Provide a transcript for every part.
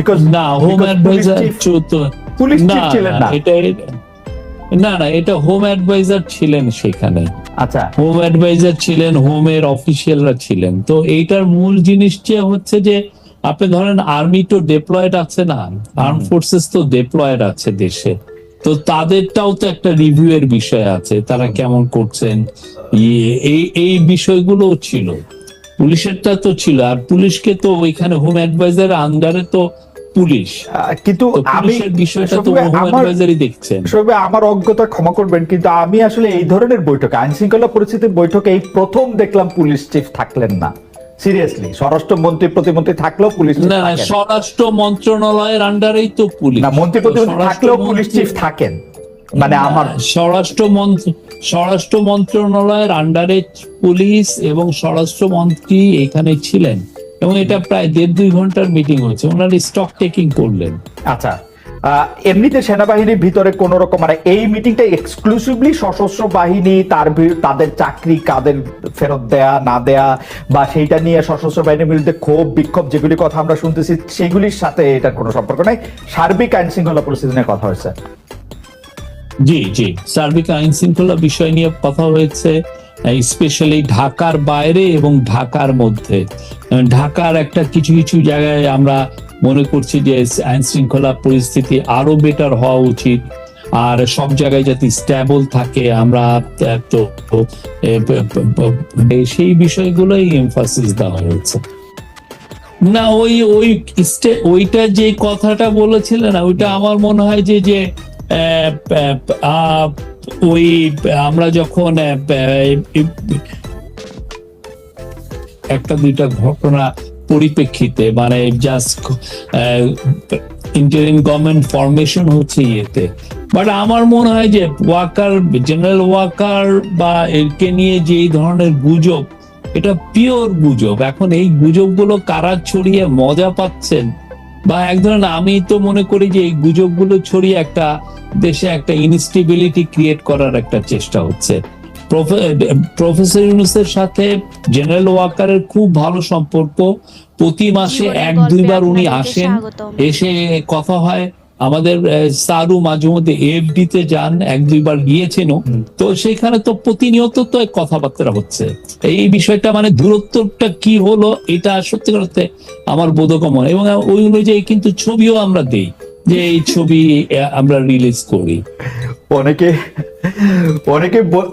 Because না home adviser police chief ছিলেন না, এটা না না এটা হোম অ্যাডভাইজার ছিলেন সেখানে। আচ্ছা। হোম অ্যাডভাইজার ছিলেন হোমের অফিসিয়ালরা ছিলেন। তো এইটার মূল জিনিস যে হচ্ছে যে আপনি ধরেন আর্মি তো ডেপ্লয়েড আছে না আর্ম ফোর্সেস তো ডেপ্লয়েড আছে দেশে। তো তাদেরটাও তো একটা রিভিউ এর বিষয় আছে তারা কেমন করছেন ইয়ে, এই এই বিষয়গুলো ছিল। পুলিশেরটা তো ছিল আর পুলিশকে তো ওইখানে হোম অ্যাডভাইজার আন্ডারে তো পুলিশ। কিন্তু আমি বিষয়টা তো আমার দেখছেন। সবে আমার অজ্ঞতা ক্ষমা করবেন কিন্তু আমি আসলে এই ধরনের বৈঠকে আইন শৃঙ্খলা পরিস্থিতির বৈঠকে এই প্রথম দেখলাম পুলিশ চিফ থাকলেন না। সিরিয়াসলি প্রতিমন্ত্রী থাকলেও পুলিশ না স্বরাষ্ট্র মন্ত্রণালয়ের আন্ডারেই তো পুলিশ। না মন্ত্রী প্রতিমন্ত্রী স্বরাষ্ট্র থাকলেও পুলিশ চিফ থাকেন। মানে আমার স্বরাষ্ট্র স্বরাষ্ট্র মন্ত্রণালয়ের আন্ডারে পুলিশ এবং স্বরাষ্ট্র মন্ত্রী এখানে ছিলেন। এবং এটা প্রায় দেড় দুই ঘণ্টার মিটিং হচ্ছে। ওনারা স্টক টেকিং করলেন। আচ্ছা এমনিতে সেনাবাহিনীর ভিতরে কোন রকম মানে এই মিটিংটা এক্সক্লুসিভলি সশস্ত্র বাহিনী তার তাদের চাকরি কাদের ফেরত দেয়া না দেয়া বা সেইটা নিয়ে সশস্ত্র বাহিনীর বিরুদ্ধে ক্ষোভ বিক্ষোভ যেগুলি কথা আমরা শুনতেছি সেগুলির সাথে এটার কোনো সম্পর্ক নাই। সার্বিক আইন শৃঙ্খলা পরিস্থিতি নিয়ে কথা হয়েছে। জি জি। সার্বিক আইন শৃঙ্খলা বিষয় নিয়ে কথা হয়েছে। স্পেশালি ঢাকার বাইরে এবং ঢাকার মধ্যে। ঢাকার একটা কিছু কিছু জায়গায় আমরা মনে করছি যে আইন শৃঙ্খলা পরিস্থিতি আরও বেটার হওয়া উচিত। আর সব জায়গায় যাতে স্ট্যাবল থাকে, আমরা তো সেই বিষয়গুলোই এমফাসিস দেওয়া হয়েছে। না, ওই ওই ওইটা যে কথাটা বলেছিলেন, ওইটা আমার মনে হয় যে যে ওই, আমরা যখন একটা দুইটা ঘটনা পরিপ্রেক্ষিতে মানে জাস্ট ইন্টারিম গভর্নমেন্ট ফরমেশন হচ্ছে ইয়েতে। বাট আমার মনে হয় যে ওয়াকার জেনারেল ওয়াকার বা এরকে নিয়ে যে এই ধরনের গুজব, এটা পিওর গুজব। এখন এই গুজবগুলো কারা ছড়িয়ে মজা পাচ্ছেন? বা এক ধরনের আমি তো মনে করি যে এই গুজবগুলো ছড়িয়ে একটা দেশে একটা ইনস্টেবিলিটি ক্রিয়েট করার একটা চেষ্টা হচ্ছে। প্রফেসর ইউনুসের সাথে জেনারেল ওয়াকারের খুব ভালো সম্পর্ক। প্রতি মাসে এক দুইবার উনি আসেন এসে কথা হয়। আমাদের সারু মাঝে মধ্যে এফডি তে যান এক দুইবার গিয়েছেনও। তো সেখানে তো প্রতিনিয়ত তো এই কথাবার্তা হচ্ছে। এই বিষয়টা মানে দূরত্বটা কি হলো এটা সত্যি করতে আমার বোধগমন এবং ওই অনুযায়ী কিন্তু ছবিও আমরা দেই যে এই ছবি আমরা রিলিজ করি। অনেকে অনেকে ব-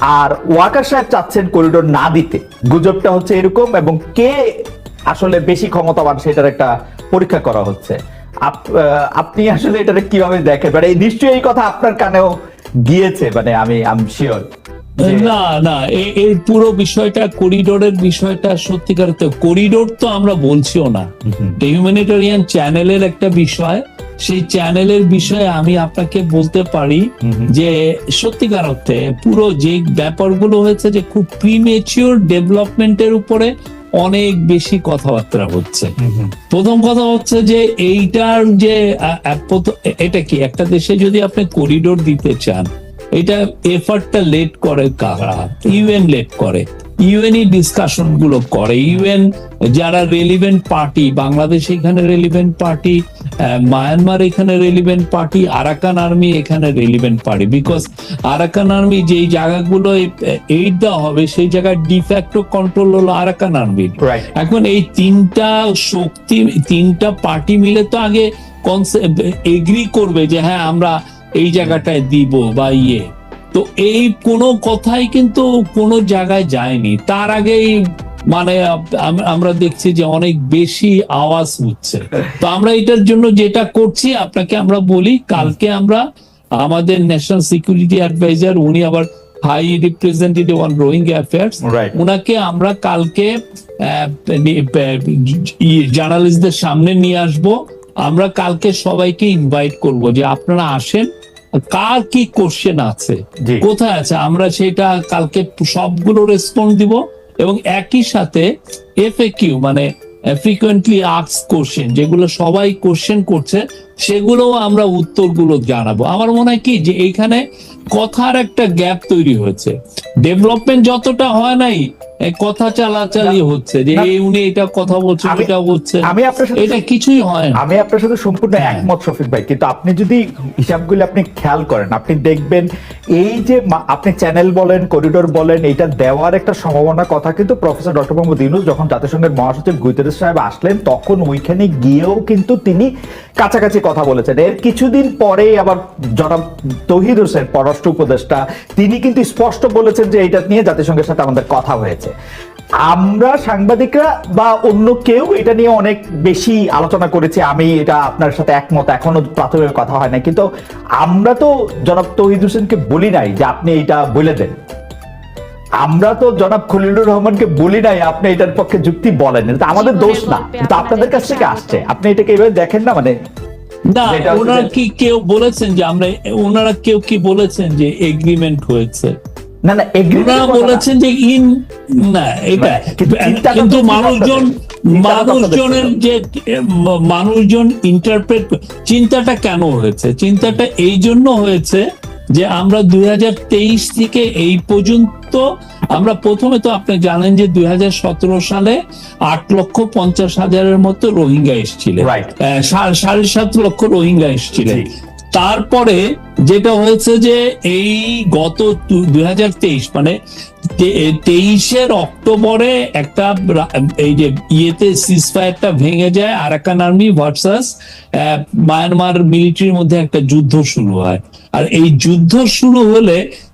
আর ওয়াকার সাহেব চাচ্ছেন করিডোর না দিতে। গুজবটা হচ্ছে এরকম এবং কে আসলে বেশি ক্ষমতাবান সেটার একটা পরীক্ষা করা হচ্ছে। আপনি আসলে এটা কীভাবে দেখেন? মানে নিশ্চয়ই এই কথা আপনার কানেও গিয়েছে মানে আমি আম শিওর না না এই পুরো বিষয়টা করিডোরের বিষয়টা সত্যিকার করিডোর তো আমরা বলছিও না। হিউম্যানিটেরিয়ান চ্যানেলের একটা বিষয় সেই চ্যানেলের বিষয়ে আমি আপনাকে বলতে পারি যে সত্যিকার অর্থে পুরো যে ব্যাপারগুলো হয়েছে যে খুব প্রিমেচিওর ডেভেলপমেন্টের উপরে অনেক বেশি কথাবার্তা হচ্ছে। প্রথম কথা হচ্ছে যে এইটার যে এটা কি? একটা দেশে যদি আপনি করিডোর দিতে চান এটা এফার্টটা লেট করে কারা? ইউএন লেট করে। ইউএনই ডিসকাশনগুলো করে। ইউএন যারা রেলিভেন্ট পার্টি বাংলাদেশ এখানে রেলিভেন্ট পার্টি মায়ানমার এখানে রেলিভেন্ট পার্টি আরাকান আর্মি এখানে relevant party because Arakan army যেই জায়গাগুলো এইড দেওয়া হবে সেই জায়গায় ডিফ্যাক্টো কন্ট্রোল হলো আরাকান আর্মি এখন এই তিনটা শক্তি তিনটা পার্টি মিলে তো আগে কনসেপ্ট এগ্রি করবে যে হ্যাঁ আমরা এই জায়গাটায় দিব বা ইয়ে। তো এই কোনো কথাই কিন্তু কোনো জায়গায় যায়নি। তার আগেই মানে আমরা দেখছি যে অনেক বেশি আওয়াজ হচ্ছে। তো আমরা এটার জন্য যেটা করছি আপনাকে আমরা বলি কালকে আমরা আমাদের ন্যাশনাল সিকিউরিটি অ্যাডভাইজার উনি আবার high representative on Rohingya affairs ওনাকে আমরা কালকে জার্নালিস্টদের সামনে নিয়ে আসব। আমরা কালকে সবাইকে ইনভাইট করব যে আপনারা আসেন কার কি কোশ্চেন আছে? কোথায় আছে? আমরা সেটা কালকে সবগুলো রেসপন্স দিব এবং একই সাথে এফএকিউ মানে ফ্রিকোয়েন্টলি আক্স কোশ্চেন যেগুলো সবাই কোশ্চেন করছে সেগুলোও আমরা উত্তরগুলো জানাব। আমার মনে হয় কি যে এইখানে কথার একটা গ্যাপ তৈরি হয়েছে। ডেভেলপমেন্ট যতটা হয় নাই কথা চালাচালি হচ্ছে যে উনি এটা কথা বলছে আমি- এটা বলছে আমি আপনার সাথে এটা কিছুই হয় না। আমি আপনার সাথে সম্পূর্ণ হ্যাঁ। একমত শফিক ভাই। কিন্তু আপনি যদি হিসাবগুলো আপনি খেয়াল করেন আপনি দেখবেন এই যে আপনি চ্যানেল বলেন করিডোর বলেন এটা দেওয়ার একটা সম্ভাবনা কথা কিন্তু প্রফেসর ডক্টর মোহাম্মদ ইউনুস যখন জাতিসংঘের মহাসচিব গুইতেরেস সাহেব আসলেন তখন ওইখানে গিয়েও কিন্তু তিনি কাছাকাছি কথা বলেছেন। এর কিছুদিন পরেই আবার জনাব তহিদ হোসেন পররাষ্ট্র উপদেষ্টা তিনি কিন্তু স্পষ্ট বলেছেন যে এটা নিয়ে জাতিসংঘের সাথে আমাদের কথা হয়েছে। আমরা সাংবাদিকরা বা অন্য কেউ এটা নিয়ে অনেক বেশি আলোচনা করেছি আমি এটা আপনার সাথে একমত এখনও প্রাথমিক কথা হয় না কিন্তু আমরা তো জনাব তহিদ হোসেনকে বলি নাই যে আপনি এটা বলে দেন। আমরা তো জনাব খলিলুর রহমানকে বলি নাই আপনি এটার পক্ষে যুক্তি বলেন এটা আমাদের দোষ না। কিন্তু আপনাদের কাছ থেকে আসছে। আপনি এটাকে এভাবে দেখেন না মানে? না ওনারা কি কেউ বলেছেন যে আমরা ওনারা কেউ কি বলেছেন যে এগ্রিমেন্ট হয়েছে? না না। বলেছেন যে ইন না এটা মানে কিন্তু মানুষজন মানুষজনের যে মানুষজন ইন্টারপ্রেট চিন্তাটা কেন হয়েছে? চিন্তাটা এই জন্য হয়েছে যে আমরা দুই হাজার তেইশ থেকে এই পর্যন্ত আমরা প্রথমে তো আপনি জানেন যে দুই হাজার সতেরো সালে আট লক্ষ পঞ্চাশ হাজারের মতো রোহিঙ্গা এসেছিলেন। সাড়ে সাত লক্ষ রোহিঙ্গা এসেছিলেন। তারপরে যেটা হয়েছে যে এই গত দুই হাজার তেইশ মানে তেইশের অক্টোবরে একটা এই যে ইয়েতে সিজফায়ারটা ভেঙে যায়, আরাকান আর্মি ভার্সাস মায়ানমার মিলিটারির মধ্যে একটা যুদ্ধ শুরু হয়। আর এই যুদ্ধ শুরু হলে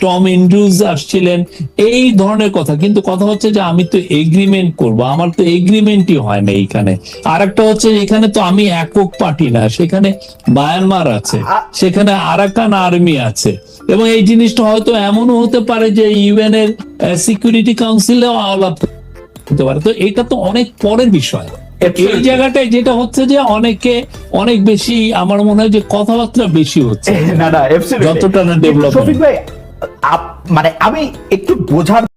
টম ইন্ড্রুজ আসছিলেন এই ধরনের কথা। কিন্তু কথা হচ্ছে যে আমি তো এগ্রিমেন্ট করব। আমার তো এগ্রিমেন্টই হয় না এইখানে। আর একটা হচ্ছে এখানে তো আমি একক পার্টি না সেখানে মায়ানমার আছে সেখানে আরাকান আর্মি আছে। এবং এই জিনিসটা হয়তো এমনও হতে পারে যে ইউএন এর সিকিউরিটি কাউন্সিলেও আলাপ হতে পারে। তো এটা তো অনেক পরের বিষয়। এই জায়গাটায় যেটা হচ্ছে যে অনেকে অনেক বেশি আমার মনে হয় যে কথাবার্তা বেশি হচ্ছে। না না যতটা না ডেভেলপ শফিক ভাই মানে আমি একটু বোঝার